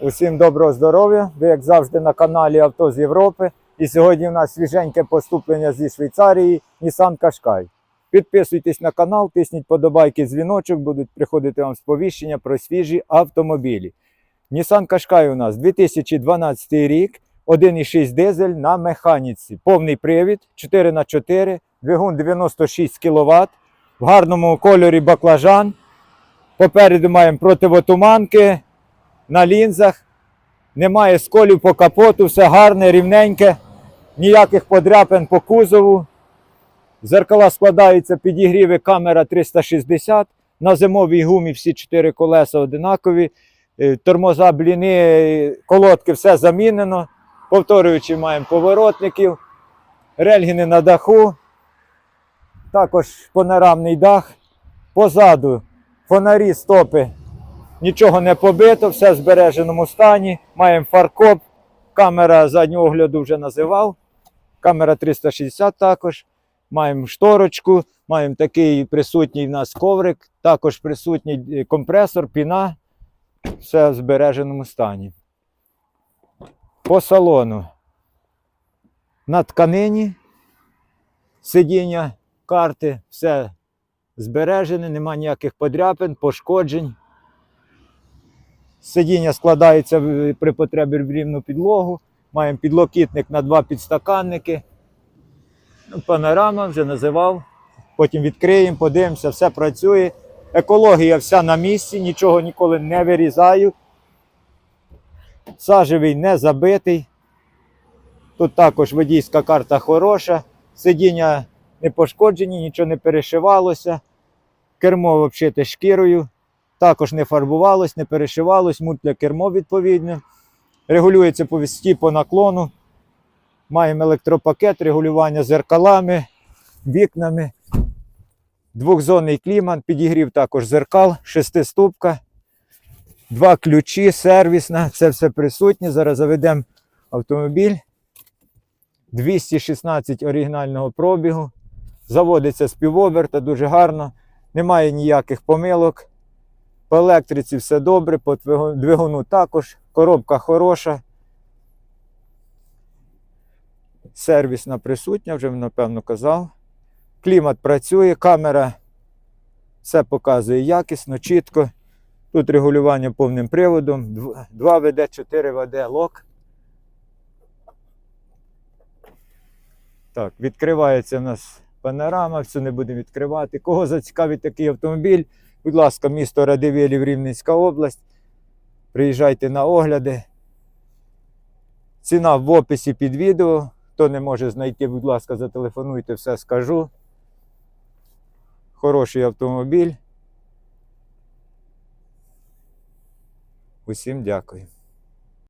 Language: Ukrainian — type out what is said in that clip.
Усім доброго здоров'я! Ви, як завжди, на каналі Авто з Європи. І сьогодні у нас свіженьке поступлення зі Швейцарії Nissan Qashqai. Підписуйтесь на канал, тисніть подобайки, дзвіночок, будуть приходити вам сповіщення про свіжі автомобілі. Nissan Qashqai у нас 2012 рік, 1,6 дизель на механіці. Повний привід 4х4, двигун 96 кВт, в гарному кольорі баклажан. Попереду маємо противотуманки на лінзах. Немає сколів по капоту, все гарне, рівненьке, ніяких подряпин по кузову. Зеркала складаються підігріви камера 360. На зимовій гумі всі чотири колеса одинакові. Е, Тормоза, бліни, колодки, все замінено. Повторюючи, маємо поворотників, рельгіни на даху, також панорамний дах. Позаду фонарі, стопи Нічого не побито, все в збереженому стані. Маємо фаркоп, камера заднього огляду вже називав. Камера 360 також. Маємо шторочку, маємо такий присутній в нас коврик, також присутній е, компресор, піна. Все в збереженому стані. По салону. На тканині сидіння, карти, все збережене, немає ніяких подряпин, пошкоджень. Сидіння складається при потребі в рівну підлогу. Маємо підлокітник на два підстаканники. Ну, Панорама вже називав. Потім відкриємо, подивимося, все працює. Екологія вся на місці, нічого ніколи не вирізаю. Сажевий не забитий. Тут також водійська карта хороша. Сидіння не пошкоджені, нічого не перешивалося. Кермо обшите шкірою. Також не фарбувалось, не перешивалось, мультля кермо відповідне. Регулюється по вісті по наклону. Маємо електропакет, регулювання зеркалами, вікнами. Двохзонний клімат, підігрів також зеркал, шестиступка, два ключі, сервісна, це все присутнє. Зараз заведемо автомобіль. 216 оригінального пробігу. Заводиться з дуже гарно. Немає ніяких помилок. По електриці все добре, по двигуну також. Коробка хороша. Сервісна присутня, вже напевно казав. Клімат працює, камера все показує якісно, чітко. Тут регулювання повним приводом. 2 ВД, 4 ВД лок. Так, відкривається у нас панорама, все не будемо відкривати. Кого зацікавить такий автомобіль? Будь ласка, місто Радивилів, Рівненська область. Приїжджайте на огляди. Ціна в описі під відео. Хто не може знайти, будь ласка, зателефонуйте, все скажу. Хороший автомобіль. Усім дякую.